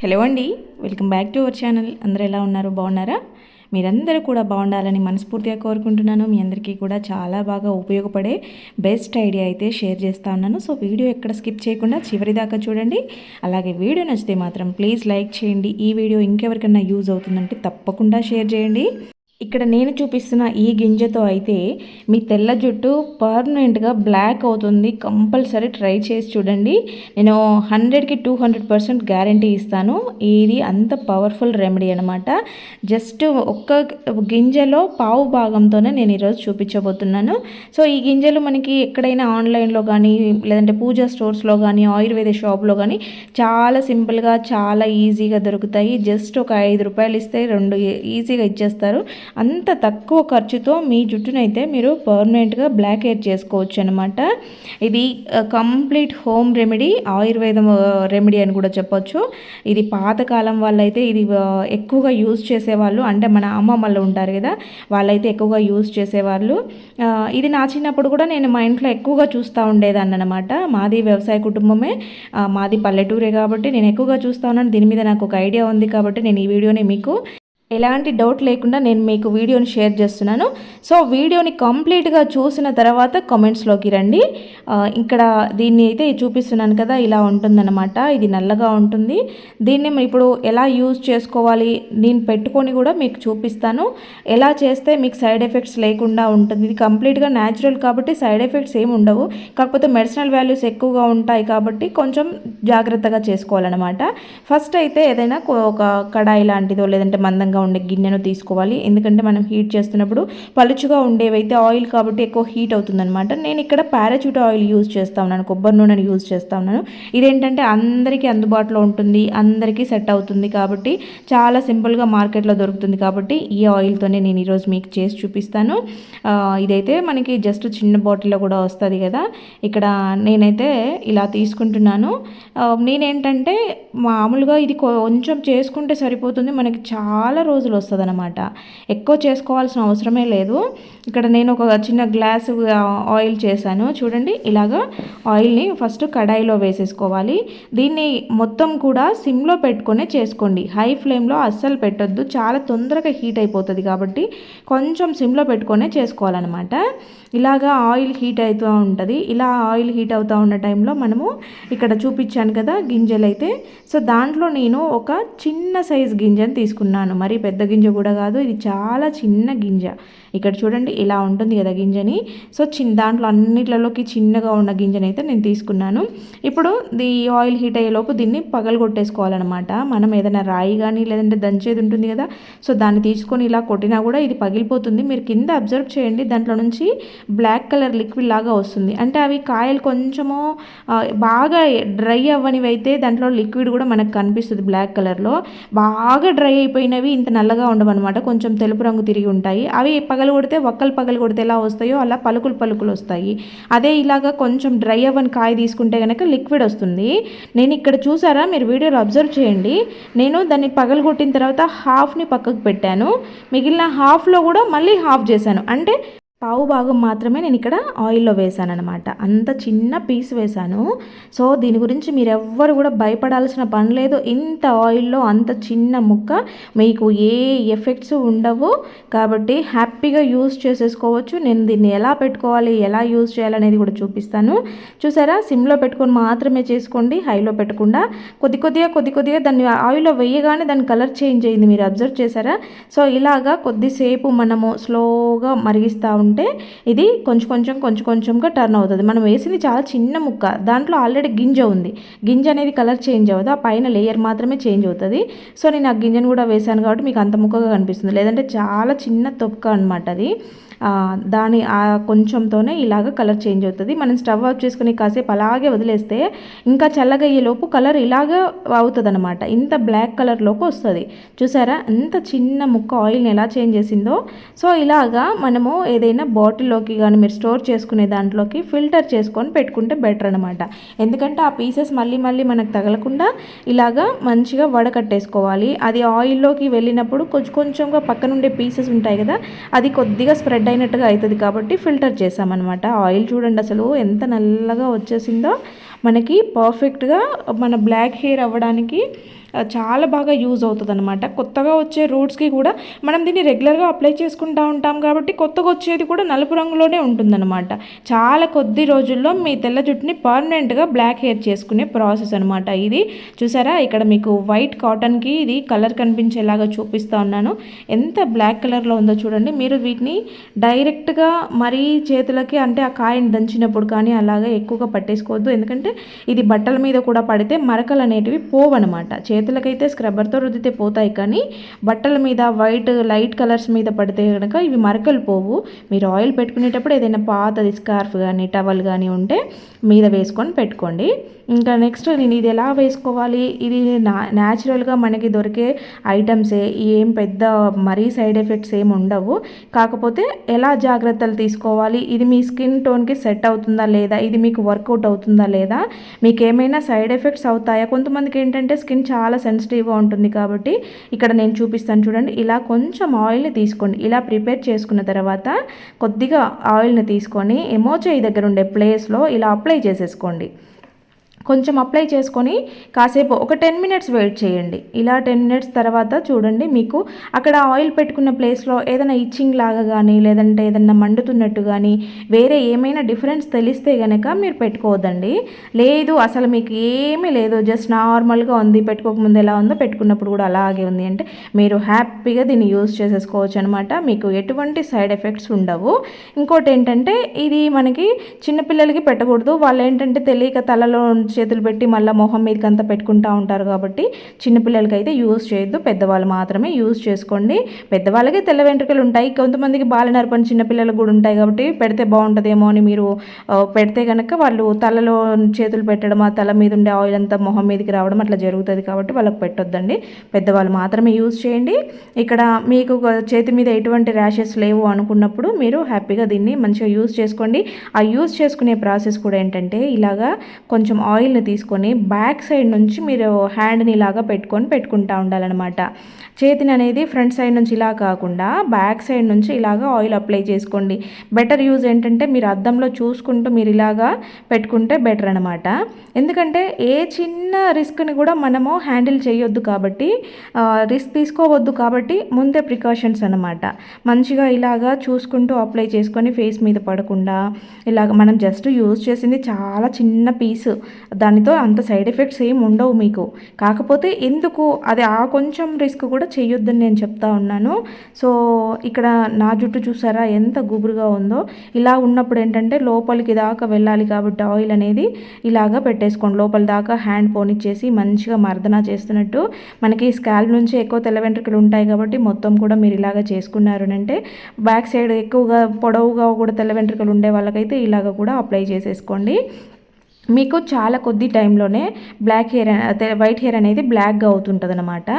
Hello అండి welcome back to our channel. అందరు ఎలా ఉన్నారు? బాగున్నారా? మీరందరూ కూడా బాగుండాలని మనస్ఫూర్తిగా కోరుకుంటున్నాను. మీ అందరికీ కూడా చాలా బాగా ఉపయోగపడే బెస్ట్ ఐడియా అయితే షేర్ చేస్తా ఉన్నాను. సో వీడియో ఎక్కడ స్కిప్ చేయకుండా చివరి దాకా చూడండి. అలాగే వీడియో నచ్చితే మాత్రం ప్లీజ్ లైక్ చేయండి. ఈ వీడియో ఇంకెవరికన్నా యూజ్ అవుతుందంటే తప్పకుండా షేర్ చేయండి. ఇక్కడ నేను చూపిస్తున్న ఈ గింజతో అయితే మీ తెల్ల జుట్టు పర్మనెంట్గా బ్లాక్ అవుతుంది. కంపల్సరీ ట్రై చేసి చూడండి. నేను హండ్రెడ్కి టూ హండ్రెడ్ పర్సెంట్ గ్యారంటీ ఇస్తాను. ఇది అంత పవర్ఫుల్ రెమెడీ అనమాట జస్ట్ ఒక్క గింజలో పావు భాగంతోనే నేను ఈరోజు చూపించబోతున్నాను. సో ఈ గింజలు మనకి ఎక్కడైనా ఆన్లైన్లో కానీ లేదంటే పూజా స్టోర్స్లో కానీ ఆయుర్వేద షాప్లో కానీ చాలా సింపుల్గా చాలా ఈజీగా దొరుకుతాయి. జస్ట్ ఒక ఐదు రూపాయలు ఇస్తే రెండు ఈజీగా ఇచ్చేస్తారు. అంత తక్కువ ఖర్చుతో మీ జుట్టునైతే మీరు పర్మనెంట్గా బ్లాక్ హెయిర్ చేసుకోవచ్చు అనమాట ఇది కంప్లీట్ హోమ్ రెమెడీ ఆయుర్వేదం రెమెడీ అని కూడా చెప్పొచ్చు. ఇది పాతకాలం వాళ్ళైతే ఇది ఎక్కువగా యూజ్ చేసేవాళ్ళు అంటే మన అమ్మమ్మలు ఉంటారు కదా వాళ్ళైతే ఎక్కువగా యూజ్ చేసేవాళ్ళు. ఇది నా చిన్నప్పుడు కూడా నేను మా ఇంట్లో ఎక్కువగా చూస్తూ ఉండేదాన్ని అనమాట మాది వ్యవసాయ కుటుంబమే మాది పల్లెటూరే కాబట్టి నేను ఎక్కువగా చూస్తూ ఉన్నాను. దీని మీద నాకు ఒక ఐడియా ఉంది కాబట్టి నేను ఈ వీడియోని మీకు ఎలాంటి డౌట్ లేకుండా నేను మీకు వీడియోని షేర్ చేస్తున్నాను. సో వీడియోని కంప్లీట్గా చూసిన తర్వాత కామెంట్స్లోకి రండి. ఇక్కడ దీన్ని అయితే చూపిస్తున్నాను కదా ఇలా ఉంటుందన్నమాట. ఇది నల్లగా ఉంటుంది. దీన్ని ఇప్పుడు ఎలా యూజ్ చేసుకోవాలి? నేను పెట్టుకొని కూడా మీకు చూపిస్తాను. ఎలా చేస్తే మీకు సైడ్ ఎఫెక్ట్స్ లేకుండా ఉంటుంది? ఇది కంప్లీట్గా న్యాచురల్ కాబట్టి సైడ్ ఎఫెక్ట్స్ ఏమి ఉండవు. కాకపోతే మెడిసినల్ వాల్యూస్ ఎక్కువగా ఉంటాయి కాబట్టి కొంచెం జాగ్రత్తగా చేసుకోవాలన్నమాట. ఫస్ట్ అయితే ఏదైనా ఒక కడాయి లాంటిదో లేదంటే మందంగా మందంగా ఉండే గిన్నెను తీసుకోవాలి. ఎందుకంటే మనం హీట్ చేస్తున్నప్పుడు పలుచుగా ఉండేవైతే ఆయిల్ కాబట్టి ఎక్కువ హీట్ అవుతుందన్నమాట. నేను ఇక్కడ పారాచూట్ ఆయిల్ యూజ్ చేస్తా ఉన్నాను. కొబ్బరి నూనెను యూజ్ చేస్తా ఉన్నాను. ఇదేంటంటే అందరికీ అందుబాటులో ఉంటుంది. అందరికీ సెట్ అవుతుంది కాబట్టి చాలా సింపుల్గా మార్కెట్లో దొరుకుతుంది కాబట్టి ఈ ఆయిల్తోనే నేను ఈరోజు మీకు చేసి చూపిస్తాను. ఇదైతే మనకి జస్ట్ చిన్న బాటిల్లో కూడా వస్తుంది కదా. ఇక్కడ నేనైతే ఇలా తీసుకుంటున్నాను. నేనేంటంటే మామూలుగా ఇది కొంచెం చేసుకుంటే సరిపోతుంది. మనకి చాలా రోజులు వస్తుంది అనమాట ఎక్కువ చేసుకోవాల్సిన అవసరమే లేదు. ఇక్కడ నేను ఒక చిన్న గ్లాస్ ఆయిల్ చేశాను. చూడండి ఇలాగా ఆయిల్ని ఫస్ట్ కడాయిలో వేసేసుకోవాలి. దీన్ని మొత్తం కూడా సిమ్లో పెట్టుకొని చేసుకోండి. హై ఫ్లేమ్లో అస్సలు పెట్టొద్దు. చాలా తొందరగా హీట్ అయిపోతుంది కాబట్టి కొంచెం సిమ్లో పెట్టుకొనే చేసుకోవాలన్నమాట. ఇలాగా ఆయిల్ హీట్ అవుతూ ఉంటుంది. ఇలా ఆయిల్ హీట్ అవుతూ ఉన్న టైంలో మనము ఇక్కడ చూపించాను కదా గింజలు అయితే సో దాంట్లో నేను ఒక చిన్న సైజ్ గింజను తీసుకున్నాను. మరి పెద్ద గింజ కూడా కాదు ఇది చాలా చిన్న గింజ. ఇక్కడ చూడండి ఇలా ఉంటుంది కదా గింజని. సో చిన్న దాంట్లో అన్నిట్లలోకి చిన్నగా ఉన్న గింజని అయితే నేను తీసుకున్నాను. ఇప్పుడు ఈ ఆయిల్ హీట్ అయ్యేలోపు దీన్ని పగలు కొట్టేసుకోవాలన్నమాట మనం ఏదైనా రాయి కానీ లేదంటే దంచేది ఉంటుంది కదా సో దాన్ని తీసుకొని ఇలా కొట్టినా కూడా ఇది పగిలిపోతుంది. మీరు కింద అబ్జర్వ్ చేయండి దాంట్లో నుంచి బ్లాక్ కలర్ లిక్విడ్ లాగా వస్తుంది. అంటే అవి కాయలు కొంచెము బాగా డ్రై అవ్వనివి అయితే దాంట్లో లిక్విడ్ కూడా మనకు కనిపిస్తుంది బ్లాక్ కలర్లో. బాగా డ్రై అయిపోయినవి ఇంత నల్లగా ఉండవన్నమాట. కొంచెం తెలుపు రంగు తిరిగి ఉంటాయి. అవి పగల కొడితే ఒక్కలు పగలు కొడితే ఎలా వస్తాయో అలా పలుకులు పలుకులు వస్తాయి. అదే ఇలాగా కొంచెం డ్రై అవ్వని కాయ తీసుకుంటే కనుక లిక్విడ్ వస్తుంది. నేను ఇక్కడ చూసారా? మీరు వీడియోలో అబ్జర్వ్ చేయండి. నేను దాన్ని పగలు కొట్టిన తర్వాత హాఫ్ని పక్కకు పెట్టాను. మిగిలిన హాఫ్లో కూడా మళ్ళీ హాఫ్ చేశాను. అంటే పావు భాగం మాత్రమే నేను ఇక్కడ ఆయిల్లో వేసాను అనమాట అంత చిన్న పీస్ వేసాను సో దీని గురించి మీరు ఎవ్వరు కూడా భయపడాల్సిన పని లేదు. ఇంత ఆయిల్లో అంత చిన్న ముక్క మీకు ఏ ఎఫెక్ట్స్ ఉండవు. కాబట్టి హ్యాపీగా యూస్ చేసేసుకోవచ్చు. నేను దీన్ని ఎలా పెట్టుకోవాలి ఎలా యూజ్ చేయాలనేది కూడా చూపిస్తాను. చూసారా? సిమ్లో పెట్టుకొని మాత్రమే చేసుకోండి. హైలో పెట్టకుండా కొద్ది కొద్దిగా కొద్ది కొద్దిగా దాన్ని ఆయిల్లో వేయగానే దాని కలర్ చేంజ్ అయింది. మీరు అబ్జర్వ్ చేశారా? సో ఇలాగా కొద్దిసేపు మనము స్లోగా మరిగిస్తూ ఉంటే ఇది కొంచెం కొంచెం కొంచెం కొంచెంగా టర్న్ అవుతుంది. మనం వేసింది చాలా చిన్న ముక్క. దాంట్లో ఆల్రెడీ గింజ ఉంది. గింజ అనేది కలర్ చేంజ్ అవ్వదు. ఆ పైన లేయర్ మాత్రమే చేంజ్ అవుతుంది. సో నేను ఆ గింజను కూడా వేసాను కాబట్టి మీకు అంత ముక్కగా కనిపిస్తుంది. లేదంటే చాలా చిన్న తొక్క అనమాట అది. దాని కొంచెంతోనే ఇలాగ కలర్ చేంజ్ అవుతుంది. మనం స్టవ్ ఆఫ్ చేసుకుని కాసేపు అలాగే వదిలేస్తే ఇంకా చల్లగయ్యేలోపు కలర్ ఇలాగ అవుతుంది అనమాట ఇంత బ్లాక్ కలర్లోకి వస్తుంది. చూసారా? ఎంత చిన్న ముక్క ఆయిల్ని ఎలా చేంజ్ చేసిందో. సో ఇలాగా మనము ఏదైనా బాటిల్లోకి కానీ మీరు స్టోర్ చేసుకునే దాంట్లోకి ఫిల్టర్ చేసుకొని పెట్టుకుంటే బెటర్ అనమాట ఎందుకంటే ఆ పీసెస్ మళ్ళీ మళ్ళీ మనకు తగలకుండా ఇలాగా మంచిగా వడకట్టేసుకోవాలి. అది ఆయిల్లోకి వెళ్ళినప్పుడు కొంచెం కొంచెంగా పక్కనుండే పీసెస్ ఉంటాయి కదా అది కొద్దిగా స్ప్రెడ్ స్ప్రెడ్ అయినట్టుగా అవుతుంది కాబట్టి ఫిల్టర్ చేసామన్నమాట ఆయిల్ చూడండి అసలు ఎంత నల్లగా వచ్చేసిందో. మనకి పర్ఫెక్ట్గా మన బ్లాక్ హెయిర్ అవ్వడానికి చాలా బాగా యూజ్ అవుతుంది అనమాట కొత్తగా వచ్చే రూట్స్కి కూడా మనం దీన్ని రెగ్యులర్గా అప్లై చేసుకుంటూ ఉంటాం కాబట్టి కొత్తగా వచ్చేది కూడా నలుపు రంగులోనే ఉంటుందన్నమాట. చాలా కొద్ది రోజుల్లో మీ తెల్ల జుట్టుని పర్మనెంట్గా బ్లాక్ హెయిర్ చేసుకునే ప్రాసెస్ అనమాట ఇది. చూసారా? ఇక్కడ మీకు వైట్ కాటన్కి ఇది కలర్ కనిపించేలాగా చూపిస్తూ ఉన్నాను. ఎంత బ్లాక్ కలర్లో ఉందో చూడండి. మీరు వీటిని డైరెక్ట్గా మరీ చేతులకి అంటే ఆ కాయని దంచినప్పుడు కానీ అలాగే ఎక్కువగా పట్టేసుకోవద్దు. ఎందుకంటే ఇది బట్టల మీద కూడా పడితే మరకలు అనేటివి పోవన్నమాట. చేతులకైతే స్క్రబ్బర్తో రుద్దితే పోతాయి కానీ బట్టల మీద వైట్ లైట్ కలర్స్ మీద పడితే కనుక ఇవి మరకలు పోవు. మీరు ఆయిల్ పెట్టుకునేటప్పుడు ఏదైనా పాతది స్కార్ఫ్ కానీ టవల్ కానీ ఉంటే మీద వేసుకొని పెట్టుకోండి. ఇంకా నెక్స్ట్ నేను ఇది ఎలా వేసుకోవాలి? ఇది నా న్యాచురల్గా మనకి దొరికే ఐటమ్సే ఏం పెద్ద మరీ సైడ్ ఎఫెక్ట్స్ ఏమి ఉండవు. కాకపోతే ఎలా జాగ్రత్తలు తీసుకోవాలి? ఇది మీ స్కిన్ టోన్కి సెట్ అవుతుందా లేదా? ఇది మీకు వర్కౌట్ అవుతుందా లేదా? మీకు ఏమైనా సైడ్ ఎఫెక్ట్స్ అవుతాయా? కొంతమందికి ఏంటంటే స్కిన్ చాలా సెన్సిటివ్గా ఉంటుంది కాబట్టి ఇక్కడ నేను చూపిస్తాను చూడండి. ఇలా కొంచెం ఆయిల్ని తీసుకోండి. ఇలా ప్రిపేర్ చేసుకున్న తర్వాత కొద్దిగా ఆయిల్ని తీసుకొని ఎమోచేయి దగ్గర ఉండే ప్లేస్లో ఇలా అప్లై చేసేసుకోండి. కొంచెం అప్లై చేసుకొని కాసేపు ఒక టెన్ మినిట్స్ వెయిట్ చేయండి. ఇలా టెన్ మినిట్స్ తర్వాత చూడండి మీకు అక్కడ ఆయిల్ పెట్టుకున్న ప్లేస్లో ఏదైనా ఇచ్చింగ్ లాగా కానీ లేదంటే ఏదైనా మండుతున్నట్టు కానీ వేరే ఏమైనా డిఫరెన్స్ తెలిస్తే కనుక మీరు పెట్టుకోవద్దండి. లేదు అసలు మీకు ఏమీ లేదు. జస్ట్ నార్మల్గా ఉంది పెట్టుకోకముందు ఎలా ఉందో పెట్టుకున్నప్పుడు కూడా అలాగే ఉంది అంటే మీరు హ్యాపీగా దీన్ని యూజ్ చేసేసుకోవచ్చు అనమాట మీకు ఎటువంటి సైడ్ ఎఫెక్ట్స్ ఉండవు. ఇంకోటి ఏంటంటే ఇది మనకి చిన్నపిల్లలకి పెట్టకూడదు. వాళ్ళు ఏంటంటే తెలియక తలలో చేతులు పెట్టి మళ్ళీ మొహం మీదకి అంతా పెట్టుకుంటూ ఉంటారు కాబట్టి చిన్నపిల్లలకి అయితే యూజ్ చేయొద్దు. పెద్దవాళ్ళు మాత్రమే యూజ్ చేసుకోండి. పెద్దవాళ్ళకి తెల్ల వెంట్రుకలు ఉంటాయి. కొంతమందికి బాలనరపని చిన్నపిల్లలకు కూడా ఉంటాయి కాబట్టి పెడితే బాగుంటుందేమో అని మీరు పెడితే కనుక వాళ్ళు తలలో చేతులు పెట్టడం ఆ తల మీద ఉండే ఆయిల్ అంతా మొహం మీదకి రావడం అట్లా జరుగుతుంది కాబట్టి వాళ్ళకి పెట్టొద్దండి. పెద్దవాళ్ళు మాత్రమే యూజ్ చేయండి. ఇక్కడ మీకు చేతి మీద ఎటువంటి ర్యాషెస్ లేవు అనుకున్నప్పుడు మీరు హ్యాపీగా దీన్ని మంచిగా యూజ్ చేసుకోండి. ఆ యూజ్ చేసుకునే ప్రాసెస్ కూడా ఏంటంటే ఇలాగా కొంచెం ఆయిల్ ఆయిల్ని తీసుకొని బ్యాక్ సైడ్ నుంచి మీరు హ్యాండ్ని ఇలాగా పెట్టుకొని పెట్టుకుంటా ఉండాలన్నమాట. చేతిని అనేది ఫ్రంట్ సైడ్ నుంచి ఇలా కాకుండా బ్యాక్ సైడ్ నుంచి ఇలాగా ఆయిల్ అప్లై చేసుకోండి. బెటర్ యూజ్ ఏంటంటే మీరు అద్దంలో చూసుకుంటూ మీరు ఇలాగా పెట్టుకుంటే బెటర్ అనమాట ఎందుకంటే ఏ చిన్న రిస్క్ని కూడా మనము హ్యాండిల్ చేయొద్దు కాబట్టి రిస్క్ తీసుకోవద్దు కాబట్టి ముందే ప్రికాషన్స్ అనమాట మంచిగా ఇలాగా చూసుకుంటూ అప్లై చేసుకొని ఫేస్ మీద పడకుండా ఇలాగ మనం జస్ట్ యూజ్ చేసింది చాలా చిన్న పీస్ దానితో అంత సైడ్ ఎఫెక్ట్స్ ఏమి ఉండవు మీకు. కాకపోతే ఎందుకు? అది ఆ కొంచెం రిస్క్ కూడా చేయొద్దని నేను చెప్తా ఉన్నాను. సో ఇక్కడ నా జుట్టు చూసారా? ఎంత గుబురుగా ఉందో. ఇలా ఉన్నప్పుడు ఏంటంటే లోపలికి దాకా వెళ్ళాలి కాబట్టి ఆయిల్ అనేది ఇలాగా పెట్టేసుకోండి. లోపల దాకా హ్యాండ్ పోనిచ్చేసి మంచిగా మర్దన చేస్తున్నట్టు. మనకి స్కాల్ప్ నుంచి ఎక్కువ తెల్ల వెంట్రుకలు ఉంటాయి కాబట్టి మొత్తం కూడా మీరు ఇలాగ చేసుకున్నారు అంటే బ్యాక్ సైడ్ ఎక్కువగా పొడవుగా కూడా తెల్ల వెంట్రుకలు ఉండే వాళ్ళకైతే ఇలాగ కూడా అప్లై చేసేసుకోండి. మీకు చాలా కొద్ది టైంలోనే బ్లాక్ హెయిర్ వైట్ హెయిర్ అనేది బ్లాక్గా అవుతుంటుంది అనమాట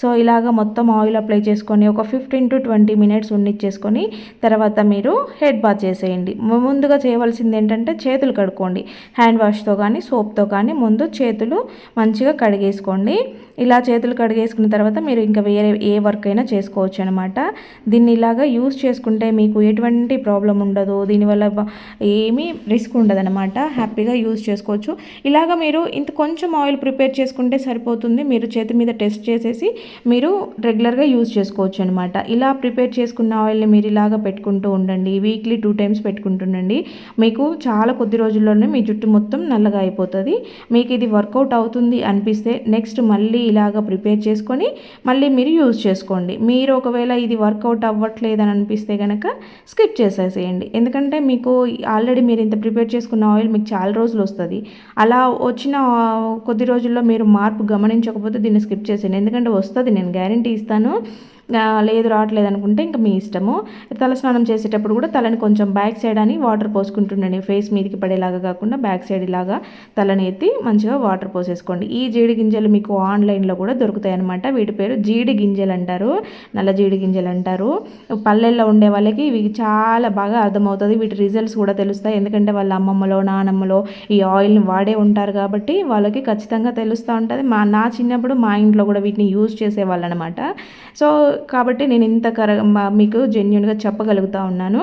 సో ఇలాగ మొత్తం ఆయిల్ అప్లై చేసుకొని ఒక ఫిఫ్టీన్ టు ట్వంటీ మినిట్స్ ఉన్నిచ్చేసుకొని తర్వాత మీరు హెడ్ బాత్ చేసేయండి. ముందుగా చేయవలసింది ఏంటంటే చేతులు కడుక్కోండి. హ్యాండ్ వాష్తో కానీ సోప్తో కానీ ముందు చేతులు మంచిగా కడిగేసుకోండి. ఇలా చేతులు కడిగేసుకున్న తర్వాత మీరు ఇంకా వేరే ఏ వర్క్ అయినా చేసుకోవచ్చు అనమాట దీన్ని ఇలాగా యూస్ చేసుకుంటే మీకు ఎటువంటి ప్రాబ్లం ఉండదు. దీనివల్ల ఏమీ రిస్క్ ఉండదు అనమాట హ్యాపీగా యూజ్ చేసుకోవచ్చు. ఇలాగ మీరు ఇంత కొంచెం ఆయిల్ ప్రిపేర్ చేసుకుంటే సరిపోతుంది. మీరు చేతి మీద టెస్ట్ చేసేసి మీరు రెగ్యులర్గా యూజ్ చేసుకోవచ్చు అనమాట ఇలా ప్రిపేర్ చేసుకున్న ఆయిల్ని మీరు ఇలాగ పెట్టుకుంటూ ఉండండి. వీక్లీ టూ టైమ్స్ పెట్టుకుంటుండండి మీకు చాలా కొద్ది రోజుల్లోనే మీ జుట్టు మొత్తం నల్లగా అయిపోతుంది. మీకు ఇది వర్కౌట్ అవుతుంది అనిపిస్తే నెక్స్ట్ మళ్ళీ ఇలాగ ప్రిపేర్ చేసుకొని మళ్ళీ మీరు యూజ్ చేసుకోండి. మీరు ఒకవేళ ఇది వర్కౌట్ అవ్వట్లేదని అనిపిస్తే కనుక స్కిప్ చేసేసేయండి. ఎందుకంటే మీకు ఆల్రెడీ మీరు ఇంత ప్రిపేర్ చేసుకున్న ఆయిల్ మీకు చాలా రోజులు వస్తుంది. అలా వచ్చిన కొద్ది రోజుల్లో మీరు మార్పు గమనించకపోతే దీన్ని స్కిప్ చేసేయండి. ఎందుకంటే వస్తుంది నేను గ్యారంటీ ఇస్తాను. లేదు రావట్లేదు అనుకుంటే ఇంకా మీ ఇష్టము. తలస్నానం చేసేటప్పుడు కూడా తలని కొంచెం బ్యాక్ సైడ్ అని వాటర్ పోసుకుంటుండండి. ఫేస్ మీదకి పడేలాగా కాకుండా బ్యాక్ సైడ్ ఇలాగా తలని ఎత్తి మంచిగా వాటర్ పోసేసుకోండి. ఈ జీడి గింజలు మీకు ఆన్లైన్లో కూడా దొరుకుతాయి అనమాట వీటి పేరు జీడి గింజలు అంటారు. నల్ల జీడి గింజలు అంటారు. పల్లెల్లో ఉండే వాళ్ళకి ఇవి చాలా బాగా అర్థమవుతుంది. వీటి రిజల్ట్స్ కూడా తెలుస్తాయి. ఎందుకంటే వాళ్ళ అమ్మమ్మలో నానమ్మలో ఈ ఆయిల్ని వాడే ఉంటారు కాబట్టి వాళ్ళకి ఖచ్చితంగా తెలుస్తూ ఉంటుంది. మా నా చిన్నప్పుడు మా ఇంట్లో కూడా వీటిని యూజ్ చేసేవాళ్ళు అనమాట సో కాబట్టి నేను ఇంత కర మీకు జెన్యున్గా చెప్పగలుగుతా ఉన్నాను.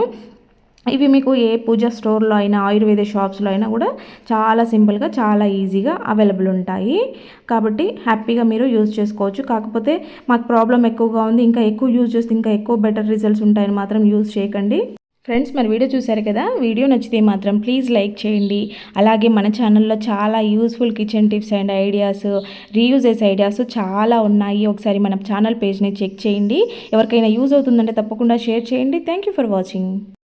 ఇవి మీకు ఏ పూజ స్టోర్లో అయినా ఆయుర్వేద షాప్స్లో అయినా కూడా చాలా సింపుల్గా చాలా ఈజీగా అవైలబుల్ ఉంటాయి. కాబట్టి హ్యాపీగా మీరు యూజ్ చేసుకోవచ్చు. కాకపోతే మాకు ప్రాబ్లం ఎక్కువగా ఉంది. ఇంకా ఎక్కువ యూజ్ చేస్తే ఇంకా ఎక్కువ బెటర్ రిజల్ట్స్ ఉంటాయని మాత్రం యూజ్ చేయకండి. ఫ్రెండ్స్ మరి వీడియో చూసారు కదా? వీడియో నచ్చితే మాత్రం ప్లీజ్ లైక్ చేయండి. అలాగే మన ఛానల్లో చాలా useful kitchen tips and ideas reuses ideas చాలా ఉన్నాయి. ఒకసారి మన ఛానల్ పేజ్ని చెక్ చేయండి. ఎవరికైనా యూజ్ అవుతుందంటే తప్పకుండా షేర్ చేయండి. Thank you for watching